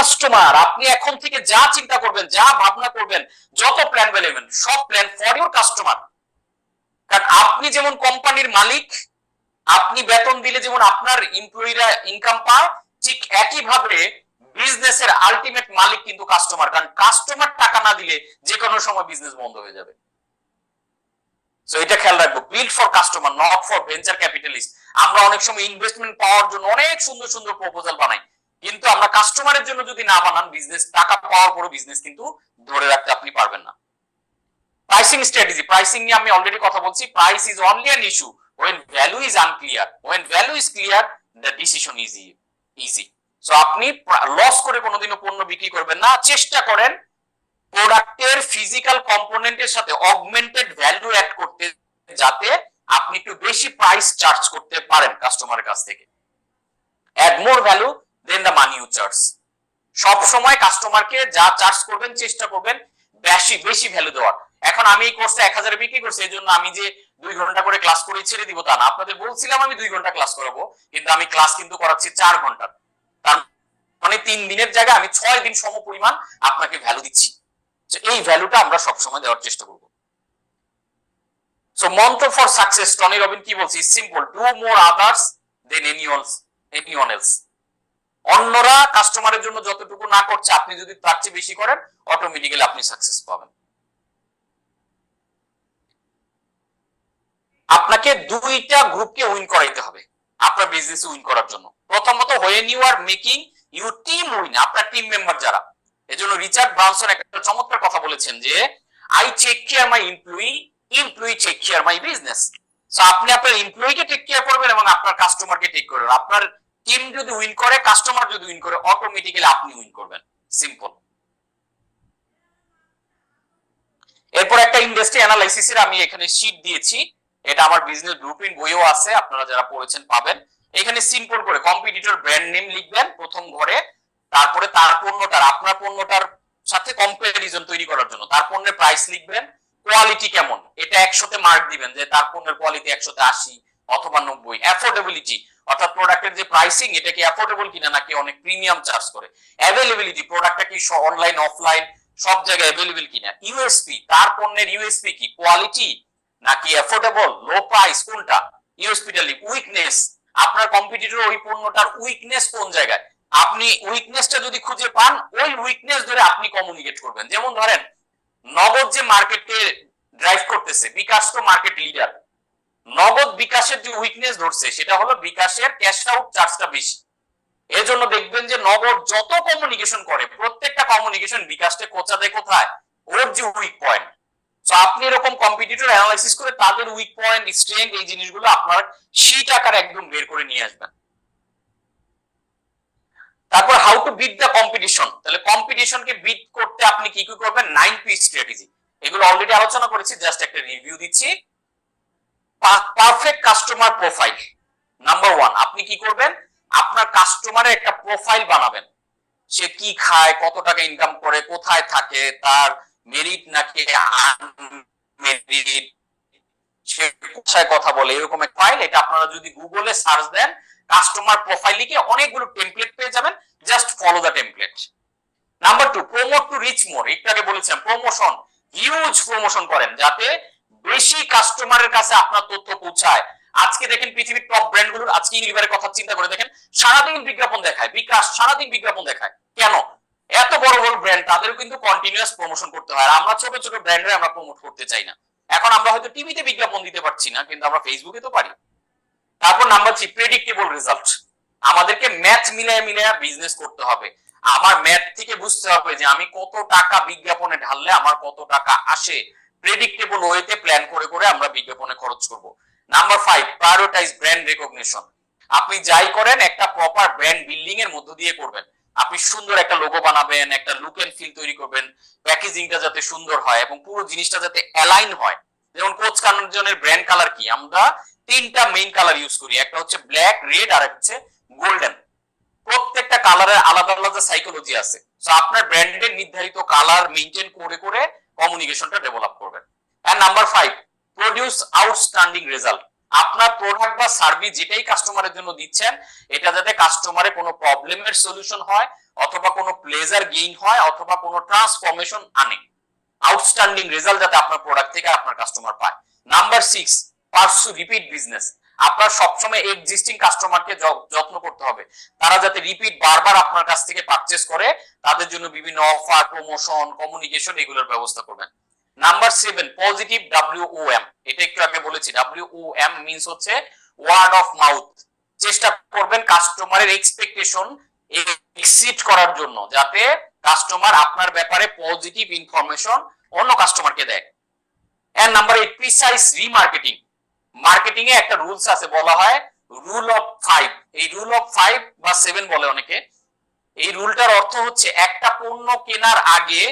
Customer আপনি এখন থেকে যা চিন্তা করবেন, যা ভাবনা করবেন, যত প্ল্যান বেলেবেন সব প্ল্যান ফর ইউর কাস্টমার কারণ আপনি যেমন কোম্পানির মালিক, আপনি বেতন দিলে যেমন আপনার এমপ্লয়িরা ইনকাম পায়, ঠিক একইভাবে বিজনেসের আলটিমেট মালিক কিন্তু কাস্টমার কারণ কাস্টমার টাকা না দিলে যে কোনো সময় বিজনেস বন্ধ হয়ে যাবে। এটা খেয়াল রাখব build for customer not for venture capitalist আমরা অনেক সময় ইনভেস্টমেন্ট পাওয়ার জন্য অনেক সুন্দর সুন্দর প্রপোজাল বানাই। কিন্তু আমরা কাস্টমারের জন্য যদি না বানান বিজনেস টাকা পাওয়ার পরও বিজনেস কিন্তু ধরে রাখতে আপনি পারবেন না। প্রাইসিং স্ট্র্যাটেজি প্রাইসিং নিয়ে আমি অলরেডি কথা বলছি price is only an issue value is unclear, when value is clear, the decision is e- easy. So আপনি লস করে কোনোদিনও পণ্য বিক্রি করবেন না, চেষ্টা করেন প্রোডাক্টের ফিজিক্যাল কম্পোনেন্টের সাথে অগমেন্টেড ভ্যালু অ্যাড করতে যাতে আপনি একটু বেশি প্রাইস চার্জ করতে পারেন কাস্টমারের কাছ থেকে। Add more value than the money you charge সব সময় কাস্টমারকে যা চার্জ করবেন, চেষ্টা করবেন বেশি বেশি ভ্যালু দেওয়ার। এখন আমি এই কোর্সটা এক হাজারে বিক্রি করছি এই জন্য আমি যে দুই ঘণ্টা করে ক্লাস করে ছেড়ে দিব তা না। আপনাদের বলছিলাম আমি দুই ঘণ্টা ক্লাস করাবো, কিন্তু আমি ক্লাস কিন্তু করাচ্ছি চার ঘণ্টা। তার মানে তিন দিনের জায়গায় আমি ছয় দিন সম পরিমাণ আপনাকে ভ্যালু দিচ্ছি। এই ভ্যালুটা আমরা সবসময় দেওয়ার চেষ্টা করব। সো মন্ত্র ফর সাকসেস টনি রবিন কি বলছি? Simple do more others than any anyone else অন্যরা কাস্টমারের জন্য যতটুকু না করছে, আপনি যদি তার চেয়ে বেশি করেন অটোমেটিক্যালি আপনি সাকসেস পাবেন। আপনাকে দুইটা গ্রুপকে উইন করাইতে হবে, আপনার বিজনেস উইন করার জন্য। প্রথমত when you are making you team win আপনার টিম মেম্বার যারা। এজন্য রিচার্ড ব্রানসন একটা চমৎকার কথা বলেছেন যে I take care my employee employee take care my business so আপনি আপনার এমপ্লয়িকে টেক কেয়ার করবেন এবং আপনার কাস্টমারকে টেক করবেন। আপনার টিম যদি উইন করে কাস্টমার যদি উইন করে অটোমেটিক্যালি আপনি উইন করবেন। সিম্পল এরপর একটা ইন্ডাস্ট্রি অ্যানালাইসিসের আমি এখানে শীট দিয়েছি। এটা আমার বিজনেস ব্লুপ্রিন্ট বইও আছে, আপনারা যারা পড়েছেন পাবেন। এখানে সিম্পল করে কম্পিটিটর ব্র্যান্ড নেম লিখবেন প্রথম ঘরে, তারপরে তার পণ্যটার, আপনার পণ্যটার সাথে কম্পারিজন তৈরি করার জন্য। তার পণ্যের প্রাইস লিখবেন কোয়ালিটি কেমন? এটা একশোতে মার্ক দিবেন যে তার পণ্যের কোয়ালিটি একশোতে আশি অথবা নব্বই। অ্যাফোর্ডেবিলিটি অর্থাৎ প্রোডাক্টের যে প্রাইসিং এটা কি অ্যাফোর্ডেবল কিনা, নাকি অনেক প্রিমিয়াম চার্জ করে? অ্যাভেলেবিলিটি প্রোডাক্টটা কি অনলাইন অফলাইন সব জায়গায় অ্যাভেলেবল কিনা? ইউএসপি তার পণ্যের ইউএসপি কি? কোয়ালিটি নাকি অ্যাফোর্ডেবল লো প্রাইস কোনটা? ইউএসপিটালি উইকনেস আপনার কম্পিটিটর ওই পণ্যটার উইকনেস কোন জায়গায়? আপনি উইকনেসটা যদি খুঁজে পান, ওই উইকনেস ধরে আপনি কমিউনিকেট করবেন। যেমন ধরেন, নগদ যে মার্কেটে ড্রাইভ করতেছে, বিকাশ তো মার্কেট লিডার নগদ বিকাশের যে উইকনেস ধরছে, সেটা হলো বিকাশের ক্যাশ আউট চার্জটা বেশি। এর জন্য দেখবেন যে নগদ যত কমিউনিকেশন করে, প্রত্যেকটা কমিউনিকেশন বিকাশটা কোচা কোথায়, ওর যে উইক পয়েন্ট তো আপনি এরকম কম্পিটিটর অ্যানালাইসিস করে তাদের উইক পয়েন্ট স্ট্রেংথ এই জিনিসগুলো আপনার শীট আকার একদম বের করে নিয়ে আসবেন। তারপর how to beat the competition তাহলে কম্পিটিশনকে বিট করতে আপনি কি কি করবেন? নাইন পি স্ট্র্যাটেজি এগুলো অলরেডি আলোচনা করেছি জাস্ট একটা রিভিউ দিচ্ছি। Perfect customer profile number one আপনি কি করবেন? আপনার কাস্টমারের একটা প্রোফাইল বানাবেন। সে কি খায়, কত টাকা ইনকাম করে, কোথায় থাকে, তার মেরিট নাকি সে কোথায় কথা বলে, এরকম এক ফাইল এটা আপনারা যদি গুগলে সার্চ দেন কাস্টমার প্রোফাইল লিখে অনেকগুলো টেমপ্লেট পেয়ে যাবেন। Just follow the template number two promote to reach more একটু আগে বলেছেন প্রমোশন হিউজ প্রমোশন করেন, যাতে বেশি কাস্টমারের কাছে আপনার তথ্য পৌঁছায়। আজকে দেখেন পৃথিবীর টপ ব্র্যান্ডগুলোর, আজকে ইউনিভারের কথা চিন্তা করে দেখেন, সারাদিন বিজ্ঞাপন দেখায়, বিকাশ, সারাদিন বিজ্ঞাপন দেখায়। কেন? এত বড় বড় ব্র্যান্ড তাদেরও কিন্তু কন্টিনিউয়াস প্রমোশন করতে হয়। আর আমরা ছোট ছোট ব্র্যান্ডে আমরা প্রমোট করতে চাই না। এখন আমরা হয়তো টিভিতে বিজ্ঞাপন দিতে পারছি না, কিন্তু আমরা ফেসবুকে তো পারি। তারপর নাম্বার থ্রি প্রেডিক্টেবল রেজাল্ট আমাদেরকে ম্যাথ মিলিয়ে মিলিয়ে বিজনেস করতে হবে। আমার ম্যাথ থেকে বুঝতে হবে যে আমি কত টাকা বিজ্ঞাপনে ঢাললে আমার কত টাকা আসে। প্রেডিক্টেবল ওয়েতে প্ল্যান করে করে আমরা বিজ্ঞাপনে খরচ করব। Number five prioritise brand recognition আপনি যাই করেন, একটা প্রপার ব্র্যান্ড বিল্ডিং এর মধ্য দিয়ে করবেন। আপনি সুন্দর একটা লোগো বানাবেন, একটা লুক এন্ড ফিল তৈরি করবেন প্যাকেজিংটা যাতে সুন্দর হয় এবং পুরো জিনিসটা যাতে অ্যালাইন হয়। যেমন কোচ কানজনের ব্র্যান্ড কালার কি? আমরা তিনটা মেইন কালার ইউজ করি। একটা হচ্ছে ব্ল্যাক রেড আর হচ্ছে গোল্ডেন প্রত্যেকটা কালারের আলাদা আলাদা সাইকোলজি আছে। সো আপনার ব্র্যান্ডের নির্ধারিত কালার মেনটেন করে করে কমিউনিকেশনটা develop number five produce outstanding result আপনার প্রোডাক্ট বা সার্ভিস যেটাই কাস্টমারের জন্য দিচ্ছেন, এটা যাতে কাস্টমারের কোনো প্রবলেমের সলিউশন হয়, অথবা কোনো প্লে লেজার গেইন হয়, অথবা কোনো ট্রান্সফরমেশন আনে। আউটস্ট্যান্ডিং রেজাল্ট যাতে আপনার প্রোডাক্ট থেকে আপনার কাস্টমার পায়। Number six pursue repeat business আপনার সবসময় এক্সিস্টিং কাস্টমারকে যত্ন করতে হবে। তারা যাতে রিপিট বারবার আপনার কাছ থেকে পারচেস করে, তাদের জন্য বিভিন্ন অফার প্রমোশন কমিউনিকেশন এগুলোর ব্যবস্থা করবেন। Number seven positive W M এটা একটু আগে বলেছি ডাব্লিউ ও এম মিনস হচ্ছে ওয়ার্ড অফ মাউথ চেষ্টা করবেন কাস্টমারের এক্সপেকটেশন এক্সিট করার জন্য, যাতে কাস্টমার আপনার ব্যাপারে পজিটিভ ইনফরমেশন অন্য কাস্টমারকে দেয়। And number eight precise remarketing marketing এ একটা রুলস আছে, বলা হয় রুল অফ ফাইভ এই রুল অফ ফাইভ বা সেভেন বলে অনেকে। এই রুলটার অর্থ হচ্ছে একটা পণ্য কেনার আগে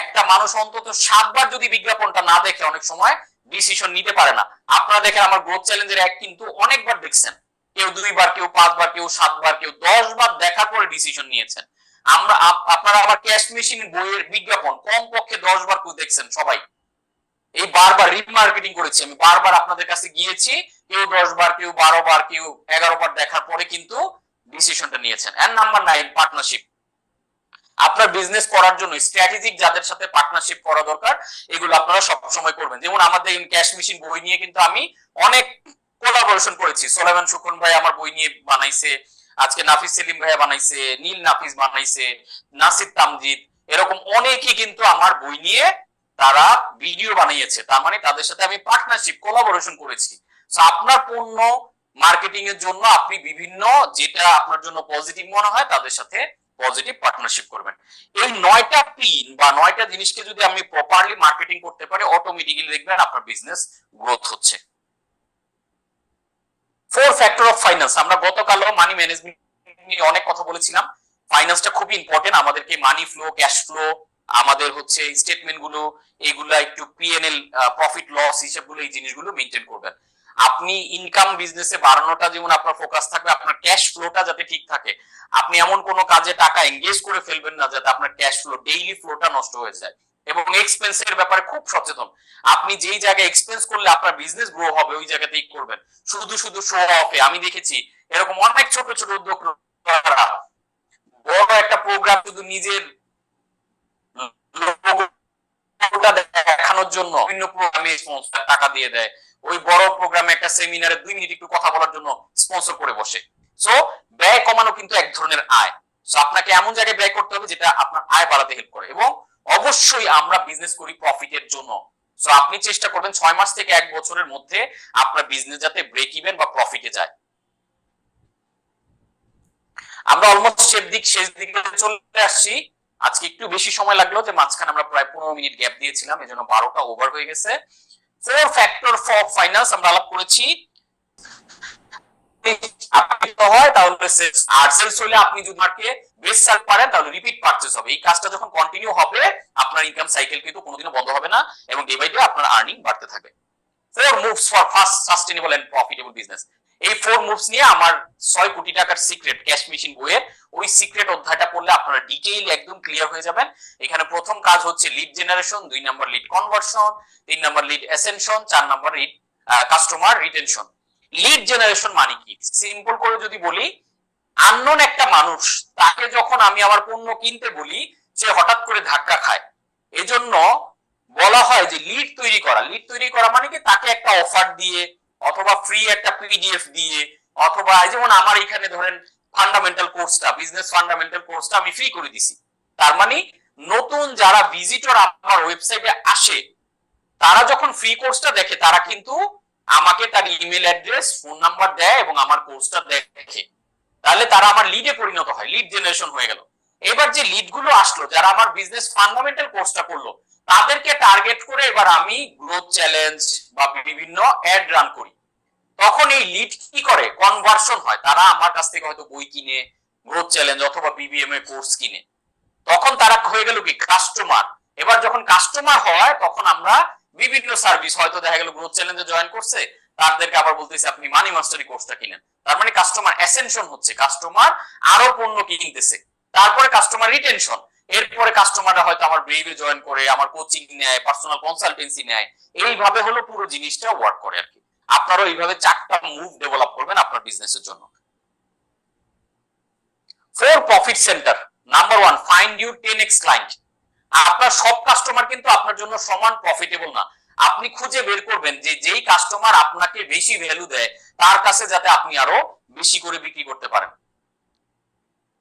একটা মানুষ অন্তত সাতবার যদি বিজ্ঞাপনটা না দেখে অনেক সময় ডিসিশন নিতে পারে না। আপনারা দেখেন আমার গ্রোথ চ্যালেঞ্জের এক কিন্তু অনেকবার দেখছেন। কেউ দুইবার, কেউ পাঁচবার, কেউ সাতবার, কেউ দশবার দেখার পরে ডিসিশন নিয়েছেন। আমরা আপনারা আবার ক্যাশ মেশিন বইয়ের বিজ্ঞাপন কম পক্ষে দশ বার কেউ দেখছেন সবাই। এই বারবার রিমার্কেটিং করেছি আমি। বারবার আপনাদের কাছে গিয়েছি, কেউ দশ বার কেউ বারো বার কেউ এগারো বার দেখার পরে কিন্তু ডিসিশনটা নিয়েছেন। এন্ড নাম্বার নাইন পার্টনারশিপ আপনার বিজনেস করার জন্য স্ট্র্যাটেজিক যাদের সাথে পার্টনারশিপ করা দরকার, এগুলো আপনারা সবসময় করবেন। যেমন আমাদের ক্যাশ মেশিন বই নিয়ে কিন্তু আমি অনেক কোলাবোরেশন করেছি। সোলেমান সুকুন ভাই আমার বই নিয়ে বানাইছে, আজকে নাফিস সেলিম ভাইয়া বানাইছে, নীল নাফিস বানাইছে, নাসির তামজিদ, এরকম অনেকেই কিন্তু আমার বই নিয়ে তারা ভিডিও বানিয়েছে। তার মানে তাদের সাথে আমি পার্টনারশিপ কোলাবোরেশন করেছি। আপনার পণ্য মার্কেটিং এর জন্য আপনি বিভিন্ন যেটা আপনার জন্য পজিটিভ মনে হয় তাদের সাথে পজিটিভ পার্টনারশিপ করবেন। এই নয়টা পিন বা নয়টা জিনিসকে যদি আমি প্রপারলি মার্কেটিং করতে পারি অটোমেটিক্যালি দেখবেন আপনার বিজনেস গ্রোথ হচ্ছে। ফোর ফ্যাক্টর অফ ফাইন্যান্স আমরা গতকালও মানি ম্যানেজমেন্ট নিয়ে অনেক কথা বলেছিলাম। ফাইন্যান্সটা খুবই ইম্পর্টেন্ট আমাদেরকে মানি ফ্লো ক্যাশ ফ্লো আমাদের হচ্ছে স্টেটমেন্টগুলো, এগুলা একটু পিএনএল প্রফিট লস হিসাবগুলো এই জিনিসগুলো মেনটেন করবেন। আপনি ইনকাম বিজনেসে বাড়ানোটা যেমন আপনার ফোকাস থাকবে, আপনার ক্যাশ ফ্লোটা যাতে ঠিক থাকে। আপনি এমন কোনো কাজে টাকা এঙ্গেজ করে ফেলবেন না যাতে আপনার ক্যাশ ফ্লো ডেইলি ফ্লোটা নষ্ট হয়ে যায়। এবং এক্সপেন্সের ব্যাপারে খুব সচেতন। আপনি যেই জায়গায় এক্সপেন্স করলে আপনার বিজনেস গ্রো হবে, ওই জায়গাতেই করবেন। শুধু শুধু শো অফে আমি দেখেছি, এরকম অনেক ছোট ছোট উদ্যোগ বড় একটা প্রোগ্রাম শুধু নিজের দেখানোর জন্য বিভিন্ন প্রোগ্রামে টাকা দিয়ে দেয়। ওই বড় প্রোগ্রামে একটা সেমিনারে দুই মিনিট একটু কথা বলার জন্য স্পন্সর করে বসে। সো ব্যয় কমানো কিন্তু এক ধরনের আয়। সো আপনাকে এমন জায়গায় ব্যয় করতে হবে যেটা আপনার আয় বাড়াতে হেল্প করে এবং অবশ্যই আমরা বিজনেস করি প্রফিটের জন্য। সো আপনি চেষ্টা করবেন ছয় মাস থেকে এক বছরের মধ্যে আপনার বিজনেস যাতে ব্রেক ইভেন বা প্রফিটে যায়। আমরা অলমোস্ট শেষ দিক, শেষ দিকে চলে আসছি। আজকে একটু বেশি সময় লাগল যে মাঝখানে আমরা প্রায় পনেরো মিনিট গ্যাপ দিয়েছিলাম, এজন্য বারোটা ওভার হয়ে গেছে। ফোর ফ্যাক্টর ফর ফাইন্যান্স আমরা আলাপ করেছি। হয়, তাহলে হলে আপনি যদি মার্কে সেল পারেন, তাহলে রিপিট পারচেজ হবে। এই কাজটা যখন কন্টিনিউ হবে, আপনার ইনকাম সাইকেল কিন্তু কোনোদিনও বন্ধ হবে না এবং ডে বাই ডে আপনার আর্নিং বাড়তে থাকবে। Four moves for fast sustainable and profitable business এই ফোর মুভস নিয়ে আমার ছয় কোটি টাকার সিক্রেট ক্যাশ মেশিন বইয়ের ওই সিক্রেট অধ্যায়টা পড়লে আপনারা ডিটেইল একদম ক্লিয়ার হয়ে যাবেন। এখানে প্রথম কাজ হচ্ছে লিড জেনারেশন দুই নাম্বার লিড কনভার্সন তিন নাম্বার লিড অ্যাসেনশন চার number lead customer retention lead generation মানে কি? সিম্পল করে যদি বলি আননোন একটা মানুষ, তাকে যখন আমি আমার পণ্য কিনতে বলি, সে হঠাৎ করে ধাক্কা খায়। এজন্য বলা হয় যে লিড তৈরি করা। লিড তৈরি করা মানে কি? তাকে একটা অফার দিয়ে অথবা ফ্রি একটা পিডিএফ দিয়ে, অথবা যেমন আমার এখানে ধরেন ফান্ডামেন্টাল কোর্সটা বিজনেস ফান্ডামেন্টাল কোর্সটা আমি ফ্রি করে দিছি। তার মানে নতুন যারা ভিজিটর আমার ওয়েবসাইটে আসে, তারা যখন ফ্রি কোর্সটা দেখে, তারা কিন্তু আমাকে তার ইমেল অ্যাড্রেস ফোন নাম্বার দেয় এবং আমার কোর্সটা দেখে। তাহলে তারা আমার লিডে পরিণত হয় লিড জেনারেশন হয়ে গেল। এবার যে লিডগুলো আসলো, যারা আমার বিজনেস ফান্ডামেন্টাল কোর্সটা করল, তাদেরকে টার্গেট করে এবার আমি গ্রোথ চ্যালেঞ্জ বা বিভিন্ন অ্যাড রান করি। তখন এই লিড কি করে? কনভার্সন হয়। তারা আমার কাছ থেকে হয়তো বই কিনে গ্রোথ চ্যালেঞ্জ অথবা বিবিএম এ কোর্স কিনে। তখন তারা হয়ে গেল কি? কাস্টমার এবার যখন কাস্টমার হয়, তখন আমরা বিভিন্ন সার্ভিস হয়তো দেখা গেল গ্রোথ চ্যালেঞ্জে জয়েন করছে, তাদেরকে আবার বলতেছে, আপনি মানি মাস্টারি কোর্সটা কিনেন। তার মানে কাস্টমার অ্যাসেনশন হচ্ছে। কাস্টমার আরও পণ্য কিনতেছে। তারপরে কাস্টমার রিটেনশন এরপরে কাস্টমাররা হয়তো আমার ব্রেভে জয়েন করে, আমার কোচিং নেয় পার্সোনাল কনসালটেন্সি নেয়। এইভাবে হলো পুরো জিনিসটা ওয়ার্ক করে আর কি। আপনারাও এইভাবে চারটা মুভ ডেভেলপ করবেন আপনার বিজনেসের জন্য। Four profit centre number one find you ten X client আপনার সব কাস্টমার কিন্তু আপনার জন্য সমান প্রফিটেবল না। আপনি খুঁজে বের করবেন যে যেই কাস্টমার আপনাকে বেশি ভ্যালু দেয়, তার কাছে যাতে আপনি আরও বেশি করে বিক্রি করতে পারেন।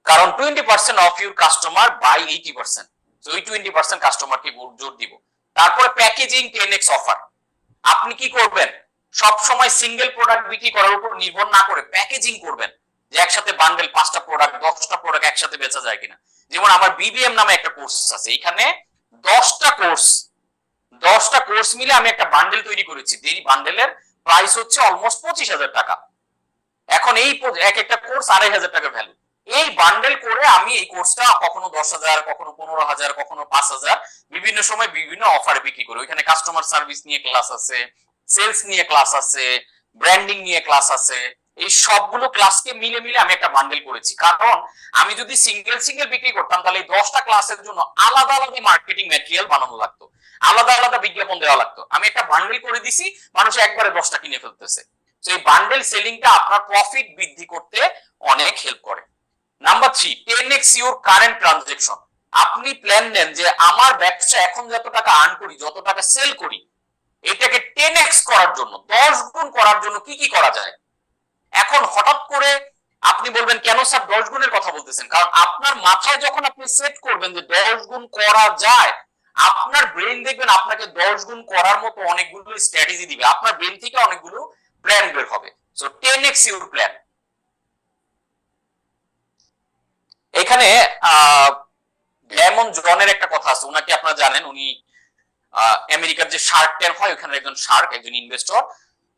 কারণ twenty percent of your customer buy eighty percent ওই টোয়েন্টি পার্সেন্ট কাস্টমারকে জোর দিব। তারপরে প্যাকেজিং টেন এক্স অফার আপনি কি করবেন? সব সময় সিঙ্গেল প্রোডাক্ট বিক্রি করার উপর নির্ভর না করে প্যাকেজিং করবেন যে একসাথে বান্ডেল পাঁচটা প্রোডাক্ট দশটা প্রোডাক্ট একসাথে বেচা যায় কিনা। যেমন আমার বিবিএম নামে একটা কোর্স আছে, এখানে দশটা কোর্স দশটা কোর্স মিলে আমি একটা বান্ডেল তৈরি করেছি। এই বান্ডেলের প্রাইস হচ্ছে অলমোস্ট পঁচিশ হাজার টাকা। এখন এই এক একটা কোর্স আড়াই হাজার টাকা ভ্যালু এই বান্ডেল করে আমি এই কোর্সটা কখনো দশ হাজার, কখনো পনেরো হাজার, কখনো পাঁচ হাজার, বিভিন্ন সময় বিভিন্ন অফারে বিক্রি করি। ওইখানে কাস্টমার সার্ভিস নিয়ে ক্লাস আছে সেলস নিয়ে ক্লাস আছে ব্র্যান্ডিং নিয়ে ক্লাস আছে, এই সবগুলো ক্লাসকে মিলে মিলে আমি একটা বান্ডেল করেছি। কারণ আমি যদি সিঙ্গেল সিঙ্গেল বিক্রি করতাম, তাহলে এই দশটা ক্লাসের জন্য আলাদা আলাদা মার্কেটিং ম্যাটেরিয়াল বানানো লাগতো। আলাদা আলাদা বিজ্ঞাপন দেওয়া লাগতো। আমি একটা বান্ডেল করে দিছি, মানুষ একবারে দশটা কিনে ফেলতেছে। তো এই বান্ডেল সেলিংটা আপনার প্রফিট বৃদ্ধি করতে অনেক হেল্প করে। Number three ten X your current transaction আপনি প্ল্যান নেন যে আমার ব্যবসা এখন যত টাকা আর্ন করি, যত টাকা সেল করি এটাকে টেন এক্স করার জন্য, দশ গুণ করার জন্য কি কি করা যায়? এখন হঠাৎ করে আপনি বলবেন, কেন স্যার দশ গুণের কথা বলতেছেন? কারণ আপনার মাথায় যখন আপনি সেট করবেন যে দশ গুণ করা যায়, আপনার ব্রেন দেখবেন আপনাকে দশ গুণ করার মতো অনেকগুলো স্ট্র্যাটেজি দিবে। আপনার ব্রেন থেকে অনেকগুলো প্ল্যান বের হবে। So ten X your plan এখানে ডেমন জনের একটা কথা আছে, উনাকে আপনারা জানেন, উনি আমেরিকার যে শার্ক ট্যাঙ্ক হয় ওখানে একজন শার্ক একজন ইনভেস্টর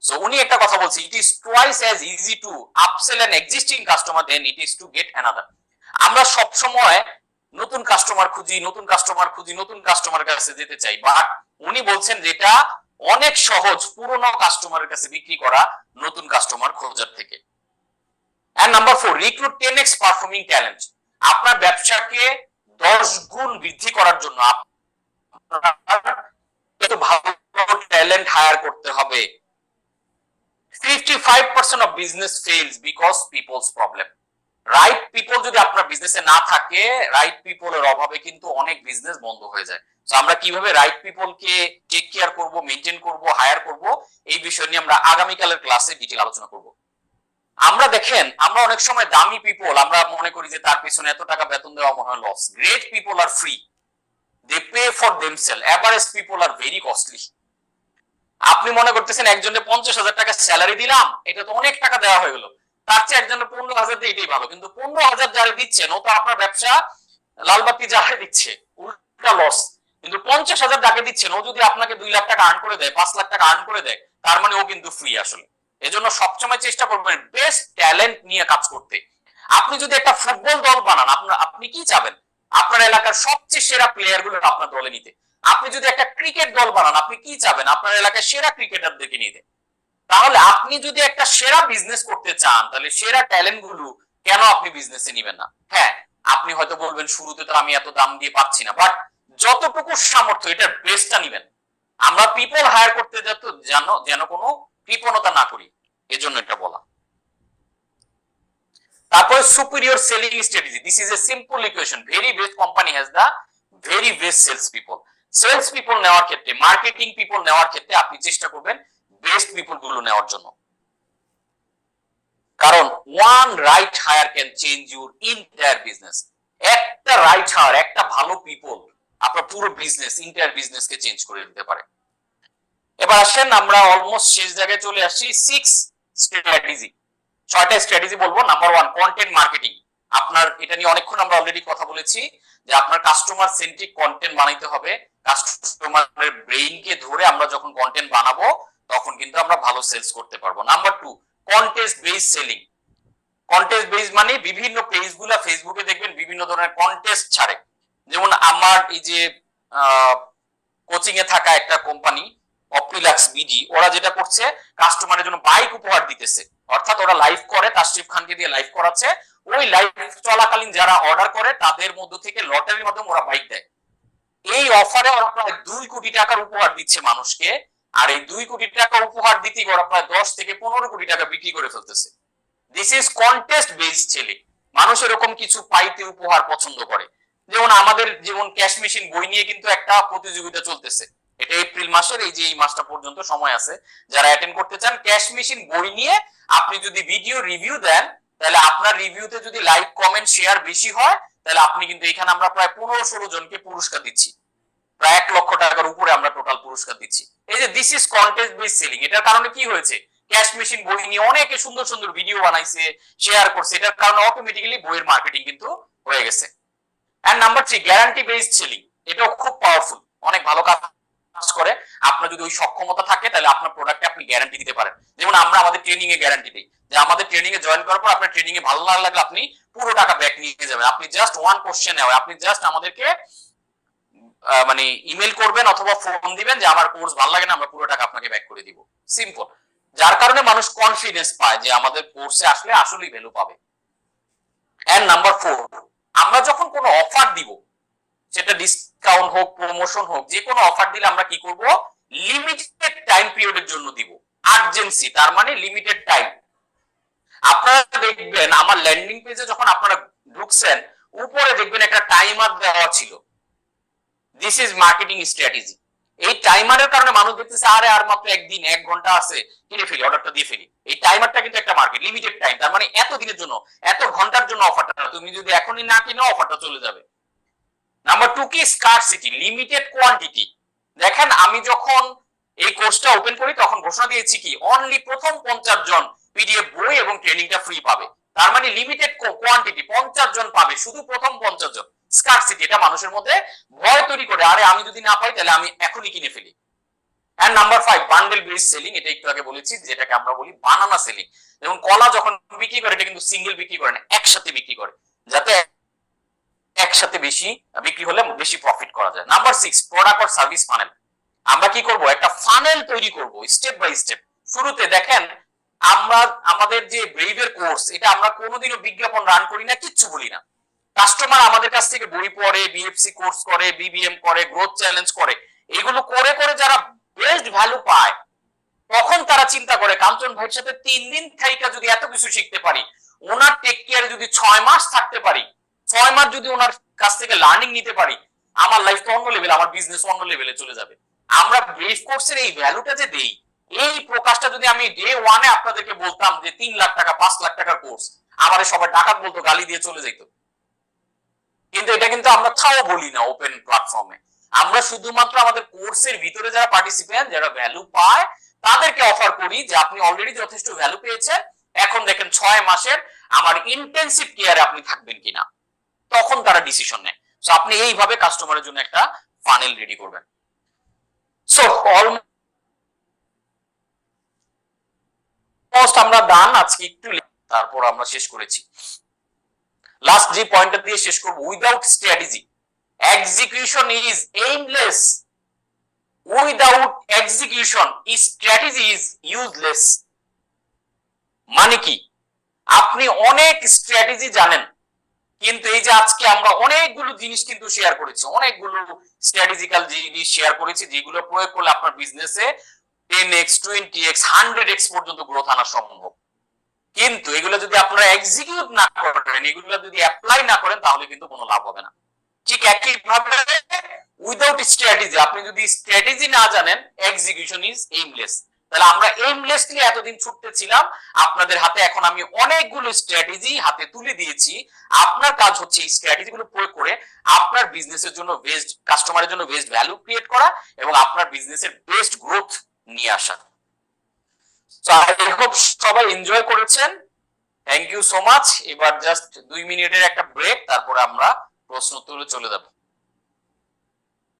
সো উনি একটা কথা বলছে it is twice as easy to upsell an existing customer than it is to get another আমরা সব সময় নতুন কাস্টমার খুঁজি, নতুন কাস্টমার খুঁজি, নতুন কাস্টমারের কাছে যেতে চাই। বাট উনি বলছেন যেটা অনেক সহজ, পুরনো কাস্টমারের কাছে বিক্রি করা নতুন কাস্টমার খোঁজার থেকে। And number four recruit ten X performing talent আপনার ব্যবসাকে দশ গুণ বৃদ্ধি করার জন্য একটু ট্যালেন্ট হায়ার করতে হবে। 55% of business fails because people's problem. Right people যদি আপনার বিজনেসে না থাকে রাইট পিপলের অভাবে কিন্তু অনেক বিজনেস বন্ধ হয়ে যায়। তো আমরা কীভাবে রাইট পিপলকে টেক কেয়ার করব মেনটেন করব হায়ার করব, এই বিষয় নিয়ে আমরা আগামীকালের ক্লাসে ডিটেল আলোচনা করব। আমরা দেখেন, আমরা অনেক সময় দামি পিপল আমরা মনে করি যে তার পিছনে এত টাকা বেতন দেওয়া মনে হয় loss great people are free they pay for themselves average people are very costly আপনি মনে করতেছেন একজনের পঞ্চাশ হাজার টাকা স্যালারি দিলাম, এটা তো অনেক টাকা দেওয়া হয়ে গেল। তার চেয়ে একজনের পনেরো হাজার দিয়ে এটাই ভালো। কিন্তু পনেরো হাজার যারা দিচ্ছেন, ও তো আপনার ব্যবসা লালবাতি যারা দিচ্ছে। উল্টা লস কিন্তু পঞ্চাশ হাজার টাকা দিচ্ছেন, ও যদি আপনাকে দুই লাখ টাকা আর্ন করে দেয়, পাঁচ লাখ টাকা আর্ন করে দেয়, তার মানে ও কিন্তু ফ্রি আসলে। এজন্য সবসময় চেষ্টা করবেন বেস্ট ট্যালেন্ট নিয়ে কাজ করতে। আপনি যদি একটা ফুটবল দল বানান আপনি কি চাবেন? আপনার এলাকার সবচেয়ে সেরা প্লেয়ারগুলো আপনার দলে নিতে। আপনি যদি একটা ক্রিকেট দল বানান, আপনি কি চাবেন? আপনার এলাকায় সেরা ক্রিকেটারদেরকে নিতে। তাহলে আপনি যদি একটা সেরা বিজনেস করতে চান, তাহলে সেরা ট্যালেন্টগুলো কেন আপনি বিজনেসে নিবেন না? হ্যাঁ আপনি হয়তো বলবেন, শুরুতে তো আমি এত দাম দিয়ে পাচ্ছি না। বাট যতটুকু সামর্থ্য, এটার বেস্টটা নিবেন। আমরা পিপল হায়ার করতে যত যেন যেন কোনো কৃপণতা না করি, এজন্য এটা বলা। তারপরে superior selling strategy this is a simple equation very best company has the very best sales people sales people নেওয়ার ক্ষেত্রে মার্কেটিং পিপল নেওয়ার ক্ষেত্রে আপনি চেষ্টা করবেন বেস্ট পিপলগুলো নেওয়ার জন্য। কারণ one right hire can change your entire business একটা রাইট হায়ার একটা ভালো পিপল আপনার পুরো বিজনেস ইন্টায়ার বিজনেস কে চেঞ্জ করে দিতে পারে। এবার আসেন, আমরা অলমোস্ট শেষ জায়গায় চলে আসছি। সিক্স স্ট্র্যাটেজি ছয়টা স্ট্র্যাটেজি বলব। নাম্বার ওয়ান কন্টেন্ট মার্কেটিং আপনার, এটা নিয়ে অনেকক্ষণ আমরা অলরেডি কথা বলেছি যে আপনার কাস্টমার সেন্ট্রিক কন্টেন্ট বানাইতে হবে। কাস্টমারের ব্রেইনকে ধরে আমরা যখন কন্টেন্ট বানাবো, তখন কিন্তু আমরা ভালো সেলস করতে পারব। Number two contest base selling contest base মানে বিভিন্ন পেজগুলা ফেসবুকে দেখবেন, বিভিন্ন ধরনের কন্টেস্ট ছাড়ে। যেমন আমার এই যে কোচিং এ থাকা একটা কোম্পানি অপিলাক্স বিডি ওরা যেটা করছে কাস্টমারের জন্য বাইক উপহার দিতেছে। অর্থাৎ ওরা লাইভ করে তাশরিফ খানকে দিয়ে লাইভ করাচ্ছে। ওই লাইভ চলাকালীন যারা অর্ডার করে, তাদের মধ্য থেকে লটারির মাধ্যমে ওরা বাইক দেয়। এই অফারে ওরা প্রায় দুই কোটি টাকার উপহার দিচ্ছে মানুষকে, আর এই দুই কোটি টাকা উপহার দিতে ওরা প্রায় দশ থেকে পনেরো কোটি টাকা বিক্রি করে ফেলতেছে। দিস ইজ কন্টেস্ট বেসড ছেলে মানুষ এরকম কিছু পাইতে উপহার পছন্দ করে। যেমন আমাদের, যেমন ক্যাশ মেশিন বই নিয়ে কিন্তু একটা প্রতিযোগিতা চলতেছে। এটা এপ্রিল মাসের এই যে এই মাসটা পর্যন্ত সময় আছে, যারা অ্যাটেন্ড করতে চান ক্যাশ মেশিন বই নিয়ে আপনি যদি ভিডিও রিভিউ দেন, তাহলে আপনার রিভিউতে যদি লাইক কমেন্ট শেয়ার বেশি হয়, তাহলে আপনি কিন্তু এখানে আমরা প্রায় পনেরো ষোলো জনকে পুরস্কার দিচ্ছি। প্রায় এক লক্ষ টাকার উপরে আমরা টোটাল পুরস্কার দিচ্ছি। এই যে this is contest base selling এটার কারণে কি হয়েছে? ক্যাশ মেশিন বই নিয়ে অনেকে সুন্দর সুন্দর ভিডিও বানাইছে শেয়ার করছে, এটার কারণে অটোমেটিক্যালি বইয়ের মার্কেটিং কিন্তু হয়ে গেছে। And number three guarantee based selling এটাও খুব পাওয়ারফুল অনেক ভালো কাজ করে, আপনার যদি ওই সক্ষমতা থাকে, তাহলে আপনার প্রোডাক্টে আপনি গ্যারান্টি দিতে পারেন। যেমন আমরা আমাদের ট্রেনিং এ গ্যারান্টি দিই। যে আমাদের ট্রেনিং এ জয়েন করার পর আপনার ট্রেনিং এ ভালো না লাগলে আপনি পুরো টাকা ব্যাক নিয়ে যাবেন। আপনি জাস্ট ওয়ান কোশ্চেন নেওয়া আপনি জাস্ট আমাদেরকে মানে ইমেল করবেন অথবা ফোন দিবেন যে আমার কোর্স ভালো লাগে না, আমরা পুরো টাকা আপনাকে ব্যাক করে দিব। সিম্পল যার কারণে মানুষ কনফিডেন্স পায় যে আমাদের কোর্সে আসলে আসলেই ভ্যালু পাবে। এন্ড নাম্বার ফোর আমরা যখন কোনো অফার দিব সেটা ডিসকাউন্ট হোক প্রমোশন হোক যে কোনো অফার দিলে আমরা কি করব? লিমিটেড টাইম পিরিয়ডের জন্য দিব। আর্জেন্সি তার মানে লিমিটেড টাইম আপনারা দেখবেন, আমার ল্যান্ডিং পেজে যখন আপনারা ঢুকছেন, উপরে দেখবেন একটা টাইমার দেওয়া ছিল। দিস ইজ মার্কেটিং স্ট্র্যাটেজি এই টাইমারের কারণে মানুষ দেখতেছে, আরে আর মাত্র একদিন, এক ঘণ্টা আছে, কিনে ফেলি অর্ডারটা দিয়ে ফেলি। এই টাইমারটা কিন্তু একটা মার্কেট লিমিটেড টাইম তার মানে এত দিনের জন্য, এত ঘণ্টার জন্য অফারটা। তুমি যদি এখনই না কিনো অফারটা চলে যাবে। নাম্বার টু কি? স্কারসিটি লিমিটেড কোয়ান্টিটি দেখেন, আমি যখন এই কোর্সটা ওপেন করি, তখন ঘোষণা দিয়েছি কি? অনলি প্রথম পঞ্চাশ জন পিডিএফ বই এবং ট্রেনিংটা ফ্রি পাবে। তার মানে লিমিটেড কোয়ান্টিটি পঞ্চাশ জন পাবে, শুধু প্রথম পঞ্চাশ জন। স্কারসিটি এটা মানুষের মধ্যে ভয় তৈরি করে। আরে, আমি যদি না পাই, তাহলে আমি এখনই কিনে ফেলি। And number five bundle base selling এটা একটু আগে বলেছি, যেটাকে আমরা বলি বানানা সেলিং যেমন কলা যখন বিক্রি করে, এটা কিন্তু সিঙ্গেল বিক্রি করে না, একসাথে বিক্রি করে। যাতে একসাথে বেশি বিক্রি হলে বেশি প্রফিট করা যায়। Number six product or service funnel আমরা কি করব? একটা ফানেল তৈরি করব স্টেপ বাই স্টেপ শুরুতে দেখেন, আমরা, আমাদের যে ব্রেভের কোর্স এটা আমরা কোনোদিনও বিজ্ঞাপন রান করি না, কিচ্ছু বলি না। কাস্টমার আমাদের কাছ থেকে বই পড়ে বিএফসি কোর্স করে বিবিএম করে গ্রোথ চ্যালেঞ্জ করে। এগুলো করে করে যারা বেস্ট ভ্যালু পায়, তখন তারা চিন্তা করে, কাঞ্চন ভাইয়ের সাথে তিন দিন থেকে যদি এত কিছু শিখতে পারি, ওনার টেক কেয়ারে যদি ছয় মাস থাকতে পারি ছয় মাস যদি ওনার কাছ থেকে লার্নিং নিতে পারি, আমার লাইফ তো অন্য লেভেল আমার বিজনেস অন্য লেভেলে চলে যাবে। আমরা ব্রিফ কোর্সের এই ভ্যালুটা যে দেই, এই প্রকাশটা যদি আমি ডে ওয়ানে আপনাদেরকে বলতাম যে তিন লাখ টাকা, পাঁচ লাখ টাকার কোর্স আমাদের সবাই ডাকাত বলতো, গালি দিয়ে চলে যেত কিন্তু এটা কিন্তু আমরা তাও বলি না ওপেন প্ল্যাটফর্মে আমরা শুধুমাত্র আমাদের কোর্সের ভিতরে যারা পার্টিসিপেন্ট যারা ভ্যালু পায়, তাদেরকে অফার করি যে আপনি অলরেডি যথেষ্ট ভ্যালু পেয়েছেন, এখন দেখেন ছয় মাসের আমার ইন্টেন্সিভ কেয়ারে আপনি থাকবেন কিনা। তখন তারা ডিসিশন নেয়। সো আপনি এইভাবে কাস্টমারের জন্য একটা ফানেল রেডি করবেন। সো অলমোস্ট আমরা ডান আজকে একটু তারপর আমরা শেষ করেছি। লাস্ট যে পয়েন্টটা দিয়ে শেষ করব without strategy execution is aimless without execution strategy is useless মানে কি? আপনি অনেক স্ট্র্যাটেজি জানেন কিন্তু এই যে আজকে আমরা অনেকগুলো জিনিস কিন্তু শেয়ার করেছি, অনেকগুলো স্ট্র্যাটেজিক্যাল জিনিস শেয়ার করেছি, যেগুলো প্রয়োগ করলে আপনার বিজনেসে ten X twenty X hundred X পর্যন্ত গ্রোথ আনা সম্ভব। কিন্তু এগুলো যদি আপনারা এক্সিকিউট না করেন, এগুলো যদি অ্যাপ্লাই না করেন, তাহলে কিন্তু কোনো লাভ হবে না। ঠিক একই ভাবে উইদাউট স্ট্র্যাটেজি আপনি যদি স্ট্র্যাটেজি না জানেন এক্সিকিউশন ইজ এইমলেস তাহলে আমরা এইমলেসলি এতদিন ছুটতেছিলাম আপনাদের হাতে এখন আমি অনেকগুলো স্ট্র্যাটেজি হাতে তুলে দিয়েছি। আপনার কাজ হচ্ছে এই স্ট্র্যাটেজি গুলো প্রয়োগ করে আপনার বিজনেসের জন্য বেস্ট কাস্টমারের জন্য বেস্ট ভ্যালু ক্রিয়েট করা এবং আপনার বিজনেসের বেস্ট গ্রোথ নিয়ে আসা। সবাই এনজয় করেছেন। থ্যাংক ইউ সো মাচ এবার জাস্ট দুই মিনিটের একটা ব্রেক তারপরে আমরা প্রশ্ন উত্তরে চলে যাব।